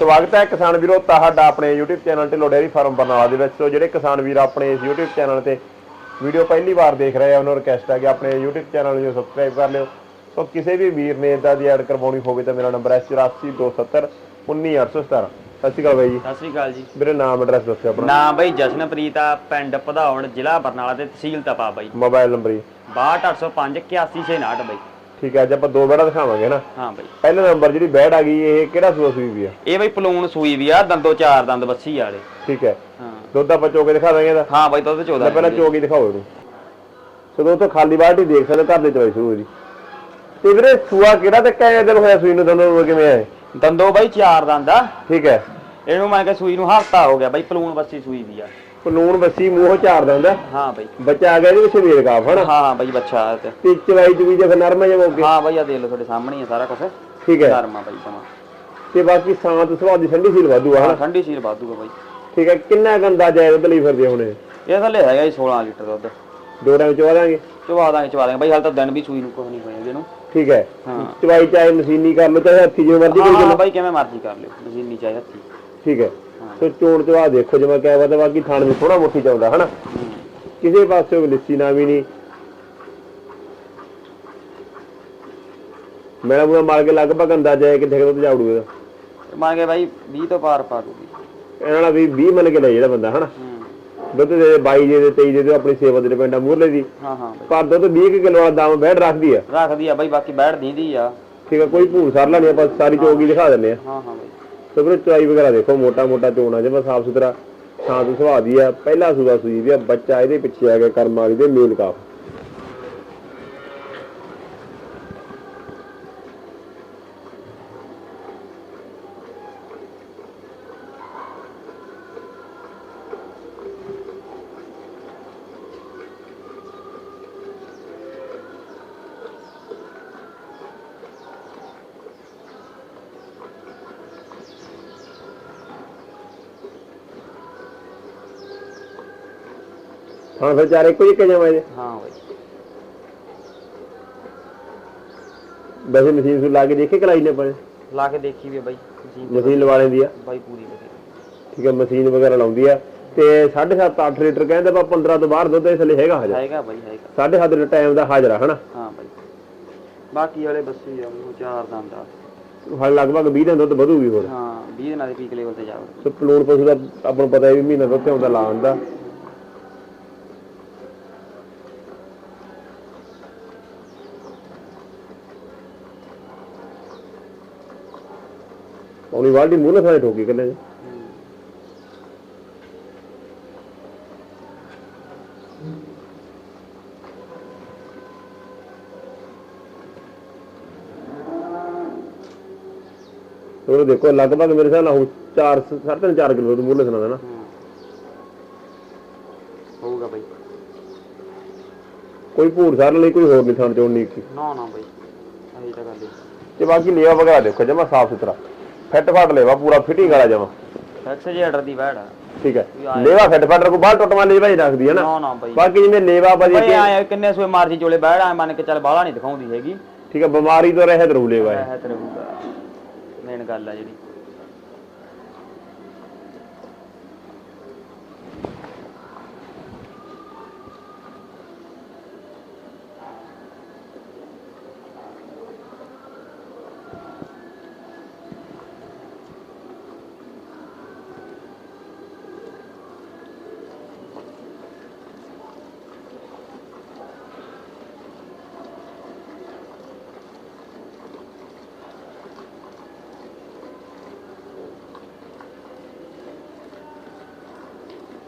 ਸਵਾਗਤ ਹੈ ਕਿਸਾਨ ਵੀਰੋ ਤੁਹਾਡਾ ਆਪਣੇ YouTube ਚੈਨਲ ਤੇ ਡੇਅਰੀ ਫਾਰਮ ਬਰਨਾਲਾ ਦੇ ਵਿੱਚ। ਸੋ ਜਿਹੜੇ ਕਿਸਾਨ ਵੀਰ ਆਪਣੇ ਇਸ YouTube ਚੈਨਲ ਤੇ ਵੀਡੀਓ ਪਹਿਲੀ ਵਾਰ ਦੇਖ ਰਹੇ ਆ ਉਹਨਾਂ ਨੂੰ ਰਿਕਵੈਸਟ ਹੈ ਕਿ ਆਪਣੇ YouTube ਚੈਨਲ ਨੂੰ ਸਬਸਕ੍ਰਾਈਬ ਕਰ ਲਿਓ। ਸੋ ਕਿਸੇ ਵੀ ਵੀਰ ਨੇ ਇਦਾਂ ਦੀ ਐਡ ਕਰਵਾਉਣੀ ਹੋਵੇ ਤਾਂ ਮੇਰਾ ਨੰਬਰ ਹੈ 8427 19817 ਸਤਿ ਸ਼੍ਰੀ ਅਕਾਲ ਬਾਈ ਜੀ। ਸਤਿ ਸ੍ਰੀ ਅਕਾਲ ਜੀ। ਵੀਰੇ ਨਾਮ ਐਡਰੈਸ ਦੱਸਿਓ ਆਪਣਾ। ਨਾਮ ਬਈ ਜਸ਼ਨਪ੍ਰੀਤ ਆ ਪਿੰਡ ਭਦੌੜ ਜ਼ਿਲ੍ਹਾ ਬਰਨਾਲਾ ਤੇ ਤਹਿਸੀਲ ਤਪਾ ਬਈ। ਮੋਬਾਈਲ ਨੰਬਰ ਜੀ। 62805 81669 ਬਈ। ਠੀਕ ਹੈ ਅੱਜ ਆਪਾਂ ਦੋ ਬੈੜਾ ਦਿਖਾਵਾਂਗੇ ਨਾ। ਹਾਂ ਬਈ। ਪਹਿਲੇ ਨੰਬਰ ਜਿਹੜੀ ਬੈੜ ਆ ਗਈ ਇਹ ਕਿਹੜਾ ਸੂਆ ਸੂਈ ਵੀ ਆ? ਇਹ ਬਈ ਪਲੂਣ ਸੂਈ ਵੀ ਆ ਦੰਦੋ ਚਾਰ ਦੰਦ ਬੱਸੀ ਵਾਲੇ। ਠੀਕ ਹੈ। ਹਾਂ। ਦੁੱਧ ਆਪਾਂ ਚੋ ਕੇ ਦਿਖਾ ਦਾਂਗੇ ਇਹਦਾ। ਹਾਂ ਬਈ ਦੁੱਧ 14 ਪਹਿਲਾਂ ਚੋ ਕੇ ਦਿਖਾਓ ਇਹਨੂੰ। ਸੋ ਦੋਸਤੋ ਖਾਲੀ ਬਾਲਟੀ ਦੇਖ ਸਕਦੇ ਹੋ, ਘਰ ਦੇ ਚੋਈ ਸ਼ੁਰੂ ਦੀ। ਤੇ ਵੀਰੇ ਸੂਆ ਕਿਹੜਾ ਤੇ ਕਿੰਨੇ ਦਿਨ ਹੋਇਆ ਸੂਈ ਨੂੰ? ਦੋਨੋਂ ਕਿਵੇਂ ਆਏ? ਦੰਦੋ ਬਈ ਚਾਰ ਦੰਦ ਆ। ਠੀਕ ਹੈ। ਇਹਨੂੰ ਮੈਂ ਕਿ ਸੂਈ ਨੂੰ ਹਫਤਾ ਹੋ ਗਿਆ ਬਈ ਪਲੂਣ ਬੱਸੀ ਸੂਈ ਵੀ ਆ। ਪਲੂਣ ਬੱਸੀ ਮੂੰਹੋਂ ਝਾੜ ਦਿੰਦਾ। ਹਾਂ ਬਈ। ਬੱਚਾ ਆ ਗਿਆ ਵਿੱਚ ਵੇਲ ਕਾਫ ਹਨਾ ਹਾਂ ਹਾਂ ਬਈ ਬੱਚਾ ਆ ਤੇ ਤੇ ਚਵਾਈ ਜੇ ਫਿਰ ਨਰਮ ਜੇ ਮੋਕੇ ਹਾਂ ਬਈ ਆ ਦੇਖ ਲਓ ਤੁਹਾਡੇ ਸਾਹਮਣੇ ਹੀ ਆ ਸਾਰਾ ਕੁਝ ਠੀਕ ਹੈ। ਨਰਮਾ ਬਈ ਸਮਾਂ। ਤੇ ਬਾਕੀ ਸ਼ਾਂਤ ਸੁਭਾਅ ਦੀ ਠੰਡੀ ਸੀਲ ਵਾਧੂ ਆ ਹਾਂ ਠੰਡੀ ਸੀਲ ਵਾਧੂਗਾ ਬਈ। ਠੀਕ ਹੈ ਕਿੰਨਾ ਕੁ ਅੰਦਾਜ਼ਾ ਹੈ ਲਈ ਫਿਰਦੇ ਹੁਣੇ? ਇਹ ਥੱਲੇ ਹੈਗਾ ਜੀ 16 ਲੀਟਰ ਦੁੱਧ। ਦੋ ਟਾਈਮ ਚਵਾ ਦਾਂਗੇ? ਚਵਾ ਦਾਂਗੇ ਚਵਾ ਦਾਂਗੇ। ਬਈ ਹਾਲ ਤਾਂ ਦਿਨ ਵੀ ਸੂਈ ਨੂੰ ਕੁਝ ਨਹੀਂ ਹੋਇਆ ਇਹਨੂੰ। ਠੀਕ ਹੈ। ਹਾਂ। ਚਵਾਈ ਚਾਹੇ ਮਸ਼ੀਨੀ ਕਰ ਲਓ ਚਾਹੇ ਹੱਥੀ ਜਿਵੇਂ ਮਰਜ਼ੀ ਕਰੀ ਹਾਂ ਚੱਲੋ। ਬਾਈ ਕਿਵੇਂ ਮਰਜ਼ੀ ਕਰ ਲਿਓ। ਮਸ਼ੀਨੀ ਚਾਹੇ ਹੱਥੀ। ਠੀਕ ਹੈ ਹਾਂ। ਸੋ ਚੋਣ ਚਵਾ ਦੇਖੋ ਜਿਵੇਂ ਕਿਹਾ ਵਾ ਤੇ ਬਾਕੀ ਥਾਣ ਵੀ ਥੋੜਾ ਮੁੱਠੀ ਚਾਉਂਦਾ ਹਨਾ। ਕਿਸੇ ਪਾਸੇ ਲਿੱਸੀ ਨਾ ਵੀ ਨਹੀਂ। ਮੇਰਾ ਪੂਰਾ ਮਾਰ ਕੇ ਲਗਭਗ ਅੰਦਾਜ਼ਾ ਹੈ ਕਿ ਠੇਕੇ ਤੋਂ ਜਾਉੜੂ ਇਹਦਾ ਕੇ ਬਾਈ 20 ਤੋਂ ਪਾਰ ਪਾ ਦੂਗੀ ਇਹਨਾਂ ਨਾਲ ਵੀ 20 ਮੰਨ ਕੇ ਲੈ ਜਿਹੜਾ ਬੰਦਾ ਹਨਾ? ਦੁੱਧ ਦੇ 22 ਦੇ ਦੇ 23 ਦੇ ਦੇ ਆਪਣੀ ਸੇਵਾ ਦੇ ਡਿਪੈਂਡ ਆ ਮੂਰਲੇ ਦੀ। ਹਾਂ ਹਾਂ। ਬਾਈ ਪਰ ਦੁੱਧ 20 ਕੁ ਕਿਲੋ ਵਾਲਾ ਦਾਮ ਬੈਠ ਰੱਖਦੀ ਆ। ਰੱਖਦੀ ਆ ਬਾਈ ਬਾਕੀ ਬੈਠ ਦੀਂਦੀ ਆ। ਠੀਕ ਆ ਕੋਈ ਭੂਰ ਸਰ ਲੈਣੀ ਆਪਾਂ ਸਾਰੀ ਚੋਗੀ ਦਿਖਾ ਦਿੰਨੇ ਆ। ਹਾਂ ਹਾਂ ਬਾਈ। ਸੋ ਵੀਰੇ ਚੁਆਈ ਵਗੈਰਾ ਦੇਖੋ ਮੋਟਾ ਮੋਟਾ ਚੋਣਾ ਜਿਵੇਂ ਸਾਫ਼ ਸੁਥਰਾ, ਸ਼ਾਂਤ ਸੁਭਾਅ ਦੀ ਆ, ਪਹਿਲਾ ਸੂਆ ਸੂਈ ਵੀ ਆ, ਬੱਚਾ ਇਹਦੇ ਪਿੱਛੇ ਆ ਗਿਆ, ਕਰਮ ਵਾਲੀ ਦੇ ਮੇਲ ਕਾਫ। ਹਾਂ ਫਿਰ ਚਾਰ ਇੱਕੋ ਜਿਹੇ ਜਮਾ ਜੇ ਹਾਂ ਬਾਈ। ਵੈਸੇ ਮਸ਼ੀਨ ਨੂੰ ਲਾ ਕੇ ਦੇਖੇ ਕਲਾਈ ਨੇ ਪਰ ਲਾ ਕੇ ਦੇਖੀ ਵੀ ਆ ਬਾਈ ਮਸ਼ੀਨ ਮਸ਼ੀਨ ਲਵਾ ਲੈਂਦੀ ਆ? ਬਾਈ ਪੂਰੀ ਵਧੀਆ। ਠੀਕ ਹੈ ਮਸ਼ੀਨ ਵਗੈਰਾ ਲਾਉਂਦੀ ਆ। ਤੇ 7.5 8 ਲੀਟਰ ਕਹਿੰਦੇ ਆਪਾਂ 15 ਤੋਂ ਬਾਹਰ ਦੁੱਧ ਇਸ ਲਈ ਹੈਗਾ ਹਜੇ ਹੈਗਾ ਬਾਈ ਹੈਗਾ। 7.5 ਟਾਈਮ ਦਾ ਹਾਜ਼ਰਾ ਹਨਾ? ਹਾਂ ਬਾਈ। ਬਾਕੀ ਵਾਲੇ ਬੱਸੀ ਆ ਉਹ ਚਾਰ ਦੰਦ ਆ। ਹਲ ਲਗਭਗ 20 ਦਿਨ ਦੁੱਧ ਵਧੂਗੀ ਹੋਰ। ਹਾਂ 20 ਦਿਨਾਂ ਦੇ ਪੀਕ ਲੈਵਲ ਤੇ ਜਾਵੇ ਸੋ ਪਲੂਣ ਪਸ਼ੂ ਦਾ ਆਪਾਂ ਨੂੰ ਪਤਾ ਹੈ ਵੀ ਮਹੀਨਾ ਦੁੱਧ ਤੇ ਆਉਂਦਾ ਲਾ ਆਉਂਦਾ। ਉਹਨੀ ਵਾਲਦੀ ਮੂੰਹ ਨਾਲ ਸਾਰੇ ਠੋਕੀ ਕੱਲੇ ਜਿਹੇ। ਉਹ ਦੇਖੋ ਲਗਭਗ ਮੇਰੇ ਹਿਸਾਬ ਨਾਲ ਉਹ 4 3.5 4 ਕਿਲੋ ਦਾ ਮੁੱਲ ਸੁਣਾਦਾ ਨਾ। ਹੂੰ। ਹੋਊਗਾ ਬਾਈ। ਕੋਈ ਭੂਰ ਸਾਰ ਲਈ ਕੋਈ ਹੋਰ ਨਹੀਂ ਥਾਂ ਚੋਣ ਨਹੀਂ ਕੀ ਨਾ ਨਾ ਬਾਈ। ਅਹੀ ਤਾਂ ਗੱਲ ਤੇ ਬਾਕੀ ਲੇਵਾ ਵਗੈਰਾ ਦੇਖੋ ਜਮਾ ਸਾਫ਼ ਸੁਥਰਾ। ਫਿੱਟ ਫਾਟ ਲੇਵਾ ਪੂਰਾ ਫਿਟਿੰਗ ਵਾਲਾ ਜਮਾ। ਐਕਸ ਜੇ ਆਰਡਰ ਦੀ ਬੈੜ ਠੀਕ ਹੈ। ਲੇਵਾ ਫਿੱਟ ਫਾਟ ਕੋ ਬਾਹਰ ਟੁੱਟਵਾ ਲੇਵਾ ਹੀ ਰੱਖਦੀ ਹੈ ਨਾ। ਨਾ ਨਾ ਬਾਈ ਬਾਕੀ ਜਿਵੇਂ ਲੇਵਾ ਬਜੀ ਬਾਈ ਆਏ ਕਿੰਨੇ ਸੂਏ ਮਾਰਜੀ ਚੋਲੇ ਬੈੜ ਆ ਮੰਨ ਕੇ ਚੱਲ ਬਾਹਲਾ ਨਹੀਂ ਦਿਖਾਉਂਦੀ ਹੈਗੀ। ਠੀਕ ਹੈ ਬਿਮਾਰੀ ਤੋਂ ਰਹਿਤ ਰੂ ਲੇਵਾ ਇਹ। ਇਹ ਤੇ ਰਹੂਗਾ। ਮੇਨ ਗੱਲ ਆ ਜਿਹੜੀ।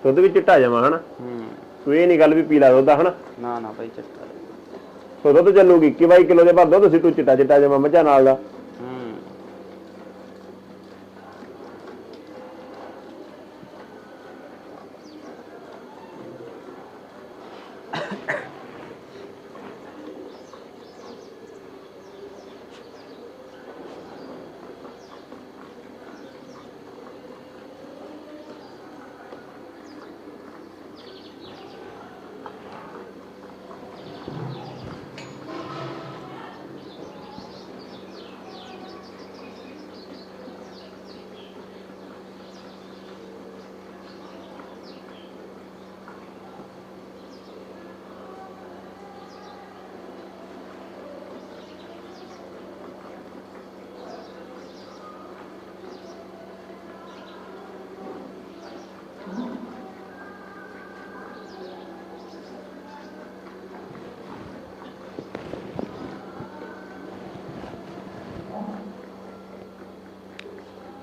ਦੁੱਧ ਵੀ ਚਿੱਟਾ ਜਮਾ ਹਨਾ? ਹੂੰ। ਕੋਈ ਇਹ ਨਹੀਂ ਗੱਲ ਵੀ ਪੀਲਾ ਦੁੱਧ ਆ ਹਨਾ? ਨਾ ਨਾ ਬਾਈ ਚੱਕਰ ਸੋ ਦੁੱਧ ਚੱਲੂਗੀ ਕਿ ਬਾਈ ਕਿਲੋ ਦੇ ਬਾਅਦ ਦੁੱਧ ਸੀ ਤੂੰ ਚਿੱਟਾ ਚਿੱਟਾ ਜਮਾ ਮੱਝਾਂ ਨਾਲ ਦਾ।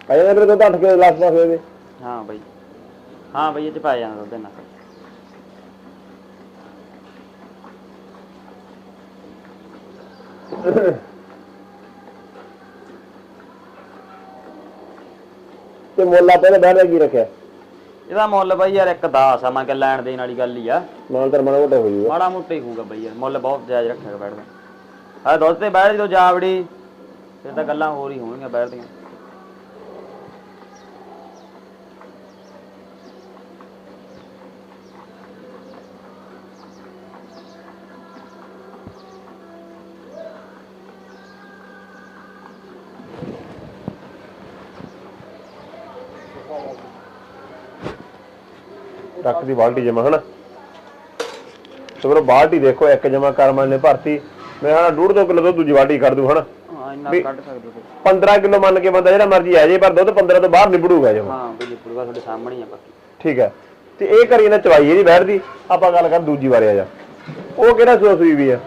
ਆ ਜਾਂਦਾ ਵੀਰੇ ਦੁੱਧ 8 ਕਿਲੋ ਗਲਾਸ ਪਾਸ ਹੋਵੇ ਹਾਂ ਬਾਈ। ਹਾਂ ਬਾਈ ਇਹ ਚ ਪਾਇਆ ਜਾਂਦਾ ਦੁੱਧ ਇਹਨਾਂ ਤੇ ਮੁੱਲ ਆਪਾਂ ਨੇ ਬਹਿਰ ਕੀ ਰੱਖਿਆ? ਇਹਦਾ ਮੁੱਲ ਬਾਈ ਯਾਰ ਇੱਕ 10 ਆ ਮੈਂ ਕਿ ਲੈਣ ਦੇਣ ਵਾਲੀ ਗੱਲ ਹੀ ਆ। ਮਾਲ ਤਾਂ ਮਾੜਾ ਮੋਟਾ ਹੋ ਜਾਊਗਾ ਮਾੜਾ ਮੋਟਾ ਹੀ ਹੋਊਗਾ ਬਾਈ ਯਾਰ ਮੁੱਲ ਬਹੁਤ ਜਾਇਜ਼ ਰੱਖਿਆ ਬੈਠਦਾ ਆ ਦੁੱਧ ਤੇ ਬੈਠ ਜਦੋਂ ਜਾਵੜੀ ਫਿਰ ਤਾਂ ਗੱਲਾਂ ਹੋਰ ਹੀ ਹੋਣਗੀਆਂ ਬੈਠਦੀਆਂ ਟੱਕ ਦੀ ਬਾਲਟੀ ਜਮਾ ਹਨਾ? ਤੇ ਉਹ ਬਾਲਟੀ ਦੇਖੋ ਇੱਕ ਜਮਾ ਕਰਮਨ ਨੇ ਭਰਤੀ। ਮੈਂ ਹਣਾ ਡੂਢ ਦੋ ਕਿਲੋ ਦੁੱਧ ਦੂਜੀ ਬਾਲਟੀ ਕਰ ਦੂ ਹਨਾ? ਹਾਂ ਇੰਨਾ ਵੀ- ਕੱਢ ਸਕਦੇ ਤੁਸੀਂ। 15 ਕਿਲੋ ਮੰਨ ਕੇ ਬੰਦਾ ਜਿਹੜਾ ਮਰਜ਼ੀ ਆ ਜੇ ਪਰ ਦੁੱਧ 15 ਤੋਂ ਬਾਹਰ ਨਿਬੜੂਗਾ ਜਮਾ। ਹਾਂ ਬਿੱਲੀ ਪੁੜਵਾ ਤੁਹਾਡੇ ਸਾਹਮਣੇ ਹੀ ਆ ਬਾਕੀ। ਠੀਕ ਹੈ। ਤੇ ਇਹ ਕਰੀ ਨਾ ਚਵਾਈ ਇਹਦੀ ਬੈਠ ਦੀ। ਆਪਾਂ ਗੱਲ ਕਰ ਦੂਜੀ ਵਾਰੇ ਆ ਜਾ। ਉਹ ਕਿਹੜਾ ਸੂਆ ਸੂਈ ਵੀ ਆ?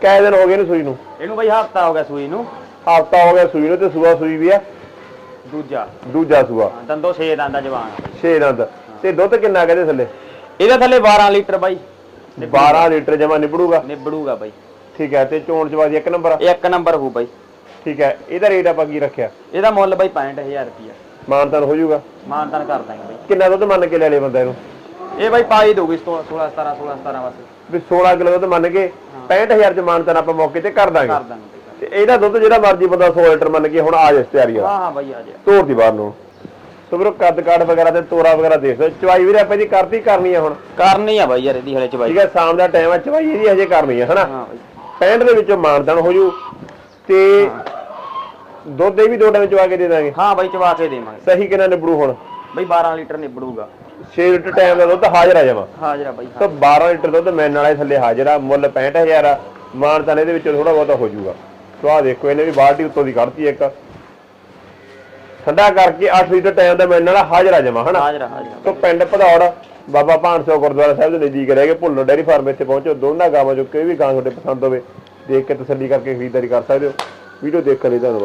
ਕੈ ਦਿਨ ਹੋ ਗਏ ਨੇ ਸੂਈ ਨੂੰ। ਇਹਨੂੰ ਬਾਈ ਹਫਤਾ ਹੋ ਗਿਆ ਸੂਈ ਨੂੰ। ਹਫਤਾ ਹੋ ਗਿਆ ਸੂਈ ਨੂੰ ਤੇ ਸੂਆ ਸੂਈ ਵੀ ਆ। ਦੂਜਾ। ਦੂਜਾ ਸੂਆ। ਹਾਂ, ਦੰਦੋ ਛੇ ਦੰਦਾ ਜਵਾਨ। 6 ਦੰਦ। ਤੇ ਦੁੱਧ ਕਿੰਨਾ ਕਹਦੇ ਥੱਲੇ? ਇਹਦੇ ਥੱਲੇ 12 ਲੀਟਰ ਬਾਈ। 12 ਲੀਟਰ ਜਮਾ ਨਿਬੜੂਗਾ? ਨਿਬੜੂਗਾ ਬਾਈ। ਠੀਕ ਹੈ ਤੇ ਚੋਣ ਚਵਾਦੀ ਇੱਕ ਨੰਬਰ ਆ। ਇੱਕ ਨੰਬਰ ਹੋ ਬਾਈ। ਠੀਕ ਹੈ ਇਹਦਾ ਰੇਟ ਆਪਾਂ ਕੀ ਰੱਖਿਆ? ਇਹਦਾ ਮੁੱਲ ਬਾਈ 65000 ਰੁਪਿਆ ਮਾਨਤਾਨ ਹੋ ਜਾਊਗਾ? ਮਾਨਤਨ ਕਰ ਦਾਂਗੇ ਬਾਈ। ਕਿੰਨਾ ਦੁੱਧ ਮੰਨ ਕੇ ਲੈ ਲੇ ਬੰਦਾ ਇਹਨੂੰ? ਇਹ ਬਾਈ ਪਾਈ ਦਊਗੀ 16 17 16 17 ਬਸ। ਵੀ 16 ਕਿਲੋ ਦੁੱਧ ਮੰਨ ਕੇ 65000 ਚ ਮਾਨਤਾਨ ਆਪਾਂ ਮੌਕੇ ਤੇ ਕਰ ਦਾਂਗੇ। ਕਰ ਦਾਂਗੇ। ਤੇ ਇਹਦਾ ਦੁੱਧ ਜਿਹੜਾ ਮਰਜ਼ੀ ਬੰਦਾ 100 ਲੀਟਰ ਮੰਨ ਕੇ ਹੁਣ ਆ ਜਾ ਤਿਆਰੀ ਆ ਹਾਂ ਹਾਂ ਬਾਈ ਆ ਜਾ। ਤੋਰ ਦੀ ਬਾਹਰ ਨੂੰ। ਸੋ ਵੀਰੋ ਕੱਦ ਕਾਠ ਵਗੈਰਾ ਤੇ ਤੋਰਾ ਵਗੈਰਾ ਦੇਖ ਲਓ ਚਵਾਈ ਵੀਰੇ ਆਪਾਂ ਜੀ ਕਰਤੀ ਕਰਨੀ ਆ ਹੁਣ। ਕਰਨੀ ਆ ਬਾਈ ਯਾਰ ਇਹਦੀ ਹਲੇ ਚ ਬਾਈ ਠੀਕ ਹੈ ਸ਼ਾਮ ਦਾ ਟਾਈਮ ਆ ਚਵਾਈ ਇਹਦੀ ਹਜੇ ਕਰਨੀ ਆ ਹਨਾ? ਹਾਂ ਬਾਈ। 65 ਦੇ ਵਿੱਚੋਂ ਮਾਨਦਾਨ ਹੋ ਜੂ ਤੇ ਦੁੱਧ ਇਹ ਵੀ ਦੋ ਟਾਈਮ ਚਵਾ ਕੇ ਦੇ ਦਾਂਗੇ। ਹਾਂ ਬਾਈ ਚਵਾ ਕੇ ਦੇਵਾਂਗੇ। ਸਹੀ ਕਿੰਨਾ ਨਿਬੜੂ ਹੁਣ? ਬਾਈ 12 ਲੀਟਰ ਨਿਬੜੂਗਾ। 6 ਲੀਟਰ ਟਾਈਮ ਦਾ ਦੁੱਧ ਹਾਜ਼ਰ ਆ ਜਾਵਾ ਹਾਜ਼ਰ ਆ ਬਾਈ ਤਾਂ 12 ਲੀਟਰ ਦੁੱਧ ਮੈਨ ਵਾਲੇ ਥੱਲੇ ਹਾਜ਼ਰ ਆ ਮੁੱਲ 65000 ਆ। ਮਾਨਦਾਨ ਇਹਦੇ ਵਿੱਚ ਥੋੜਾ ਬਹੁਤਾ ਹੋ ਜੂਗਾ। ਸੋ ਆ ਦੇਖੋ ਇਹਨੇ ਵੀ ਬਾਲਟੀ ਉੱਤੋਂ ਦੀ ਕੱਢਤੀ ਇੱਕ। ਠੰਡਾ ਕਰਕੇ 8 ਲੀਟਰ ਟਾਈਮ ਦਾ ਮੈਨ ਵਾਲਾ ਹਾਜ਼ਰ ਆ ਜਾਵਾ ਹਨਾ? ਹਾਜ਼ਰ ਆ, ਹਾਜ਼ਰ। ਤੋਂ ਪਿੰਡ ਭਦੌੜ ਬਾਬਾ ਭਾਨਸੋ ਗੁਰਦੁਆਰਾ ਸਾਹਿਬ ਦੇ ਨਜ਼ਦੀਕ ਰਹਿ ਕੇ ਭੁੱਲਰ ਡੈਰੀ ਫਾਰਮ ਇੱਥੇ ਪਹੁੰਚੋ ਦੋਨਾਂ ਗਾਵਾਂ ਚੋਂ ਕੋਈ ਵੀ ਗਾਂ ਤੁਹਾਡੇ ਪਸੰਦ ਹੋਵੇ ਦੇਖ ਕੇ ਤਸੱਲੀ ਕਰਕੇ ਖਰੀਦਦਾਰੀ ਕਰ ਸਕਦੇ ਹੋ। ਵੀਡੀਓ ਦੇਖਣ ਲਈ ਧੰਨਵਾਦ।